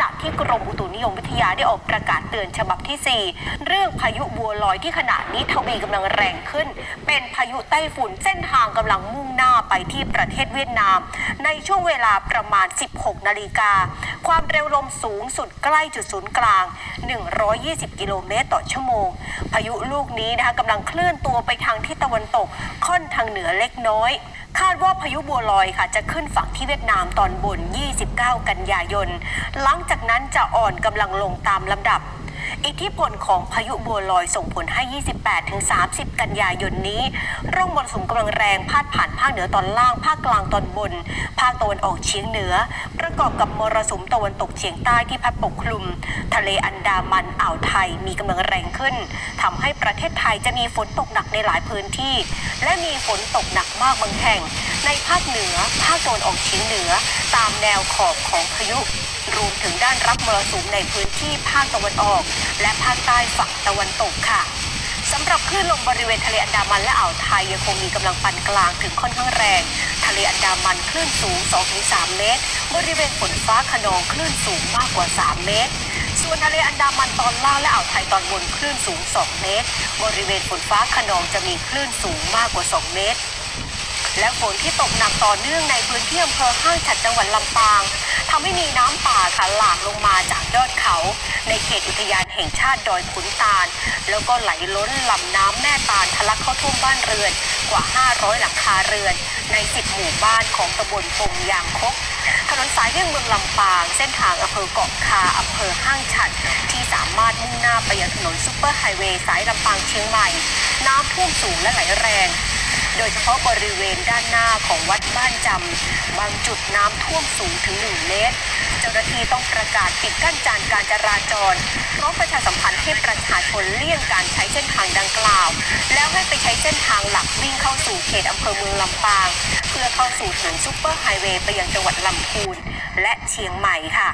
ณะ ที่กรมอุตุนิยมวิทยาได้ออกประกาศเตือนฉบับที่ 4 เรื่องพายุบัวลอยที่ขณะนี้ทวีกำลังแรงขึ้น เป็นพายุไต้ฝุ่นเส้นทางกำลังมุ่งหน้าไปที่ประเทศเวียดนาม ในช่วงเวลาประมาณ 16 นาฬิกา ความเร็วลมสูงสุดใกล้จุดศูนย์กลาง 120 กิโลเมตรต่อชั่วโมง พายุลูกนี้นะคะกำลังเคลื่อนตัวไปทางทิศตะวันตก ค่อนทางเหนือเล็กน้อยคาดว่าพายุบัวลอยค่ะจะขึ้นฝั่งที่เวียดนามตอนบน 29 กันยายน หลังจากนั้นจะอ่อนกำลังลงตามลำดับ อิทธิพลของพายุบัวลอยส่งผลให้ 28-30 กันยายนนี้ ร่องมรสุมกำลังแรงพาดผ่านภาคเหนือตอนล่าง ภาคกลางตอนบน ภาคตะวันออกเฉียงเหนือ ประกอบกับมรสุมตะวันตกเฉียงใต้ที่พัดปกคลุม ทะเลอันดามันอ่าวไทยมีกำลังแรงขึ้นทำให้ประเทศไทยจะมีฝนตกหนักในหลายพื้นที่ และมีฝนตกหนักมากบางแห่ง ในภาคเหนือ ภาคตะวันออกเฉียงเหนือ ตามแนวขอบของพายุรวมถึงด้านรับมรสุมในพื้นที่ภาคตะวันออกและภาคใต้ฝั่งตะวันตกค่ะสำหรับคลื่นลมบริเวณทะเลอันดามันและอ่าวไทยยังคงมีกำลังปานกลางถึงค่อนข้างแรง ทะเลอันดามันคลื่นสูง 2-3 เมตร บริเวณฝนฟ้าขนองคลื่นสูงมากกว่า 3 เมตร ส่วนทะเลอันดามันตอนล่างและอ่าวไทยตอนบนคลื่นสูง 2 เมตร บริเวณฝนฟ้าขนองจะมีคลื่นสูงมากกว่า 2 เมตร และฝนที่ตกหนักต่อเนื่องในพื้นที่อำเภอห้างฉัดจังหวัดลำปางทำให้มีน้ำป่าค่ะหลากลงมาจากยอดเขา ในเขตอุทยานแห่งชาติดอยขุนตาล แล้วก็ไหลล้นลำน้ำแม่ตาลทะลักเข้าท่วมบ้านเรือนกว่า 500 หลังคาเรือน ใน 10 หมู่บ้านของตำบลปงยางคกถนนสายเลี่ยงเมืองลำปาง เส้นทางอำเภอเกาะคาอำเภอห้างฉัด ที่สามารถมุ่งหน้าไปยังถนนซุปเปอร์ไฮเวย์สายลำปางเชียงใหม่ น้ำท่วมสูงและไหลแรง โดยเฉพาะบริเวณด้านหน้าของวัดบ้านจำบางจุดน้ำท่วมสูงถึง 1 เมตร เจ้าหน้าที่ต้องประกาศปิดกั้นจานการจราจรพร้อมประชาสัมพันธ์ให้ประชาชนเลี่ยงการใช้เส้นทางดังกล่าว แล้วให้ไปใช้เส้นทางหลักวิ่งเข้าสู่เขตอำเภอเมืองลำปาง เพื่อเข้าสู่ถนนซุปเปอร์ไฮเวย์ไปยังจังหวัดลำพูนและเชียงใหม่ค่ะ